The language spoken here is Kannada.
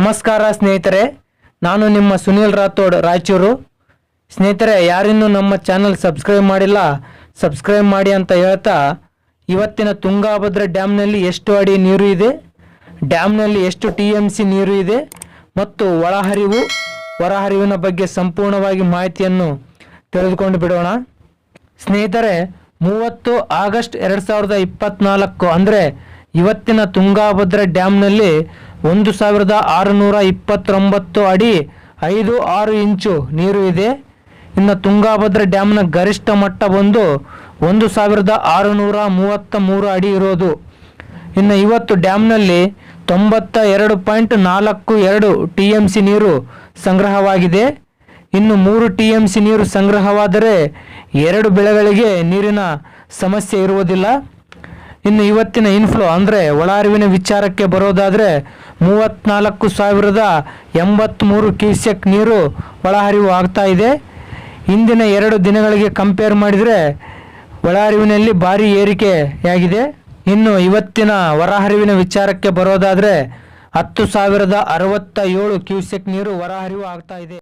ನಮಸ್ಕಾರ ಸ್ನೇಹಿತರೆ, ನಾನು ನಿಮ್ಮ ಸುನೀಲ್ ರಾಥೋಡ್ ರಾಯಚೂರು. ಸ್ನೇಹಿತರೆ ಯಾರಿನ್ನೂ ನಮ್ಮ ಚಾನಲ್ ಸಬ್ಸ್ಕ್ರೈಬ್ ಮಾಡಿಲ್ಲ, ಸಬ್ಸ್ಕ್ರೈಬ್ ಮಾಡಿ ಅಂತ ಹೇಳ್ತಾ, ಇವತ್ತಿನ ತುಂಗಾಭದ್ರ ಡ್ಯಾಮ್ನಲ್ಲಿ ಎಷ್ಟು ಅಡಿ ನೀರು ಇದೆ, ಡ್ಯಾಮ್ನಲ್ಲಿ ಎಷ್ಟು ಟಿ ಎಂ ಸಿ ನೀರು ಇದೆ, ಮತ್ತು ಒಳಹರಿವು, ಹೊರಹರಿವಿನ ಬಗ್ಗೆ ಸಂಪೂರ್ಣವಾಗಿ ಮಾಹಿತಿಯನ್ನು ತಿಳಿದುಕೊಂಡು ಬಿಡೋಣ. ಸ್ನೇಹಿತರೆ, ಮೂವತ್ತು ಆಗಸ್ಟ್ ಎರಡು ಸಾವಿರದ ಇಪ್ಪತ್ನಾಲ್ಕು, ಅಂದರೆ ಇವತ್ತಿನ ತುಂಗಾಭದ್ರ ಡ್ಯಾಮ್ನಲ್ಲಿ ಒಂದು ಸಾವಿರದ ಆರುನೂರ ಇಪ್ಪತ್ತೊಂಬತ್ತು ಅಡಿ ಐದು ಆರು ಇಂಚು ನೀರು ಇದೆ. ಇನ್ನು ತುಂಗಾಭದ್ರಾ ಡ್ಯಾಮ್ನ ಗರಿಷ್ಠ ಮಟ್ಟ ಬಂದು ಒಂದು ಸಾವಿರದ ಆರುನೂರ ಮೂವತ್ತ ಮೂರು ಅಡಿ ಇರೋದು. ಇನ್ನು ಇವತ್ತು ಡ್ಯಾಮ್ನಲ್ಲಿ ತೊಂಬತ್ತ ಎರಡು ಪಾಯಿಂಟ್ ನಾಲ್ಕು ಎರಡು ಟಿ ಎಂ ಸಿ ನೀರು ಸಂಗ್ರಹವಾಗಿದೆ. ಇನ್ನು ಮೂರು ಟಿ ಎಂ ಸಿ ನೀರು ಸಂಗ್ರಹವಾದರೆ ಎರಡು ಬೆಳೆಗಳಿಗೆ ನೀರಿನ ಸಮಸ್ಯೆ ಇರುವುದಿಲ್ಲ. ಇನ್ನು ಇವತ್ತಿನ ಇನ್ಫ್ಲೋ ಅಂದರೆ ಒಳಹರಿವಿನ ವಿಚಾರಕ್ಕೆ ಬರೋದಾದರೆ ಮೂವತ್ತ್ನಾಲ್ಕು ಸಾವಿರದ ಎಂಬತ್ತ್ಮೂರು ಕ್ಯೂಸೆಕ್ ನೀರು ಒಳಹರಿವು ಆಗ್ತಾ ಇದೆ. ಇಂದಿನ ಎರಡು ದಿನಗಳಿಗೆ ಕಂಪೇರ್ ಮಾಡಿದರೆ ಒಳಹರಿವಿನಲ್ಲಿ ಭಾರಿ ಏರಿಕೆಯಾಗಿದೆ. ಇನ್ನು ಇವತ್ತಿನ ಹೊರಹರಿವಿನ ವಿಚಾರಕ್ಕೆ ಬರೋದಾದರೆ ಹತ್ತು ಸಾವಿರದ ಅರವತ್ತ ಏಳು ಕ್ಯೂಸೆಕ್ ನೀರು ಹೊರಹರಿವು ಆಗ್ತಾ ಇದೆ.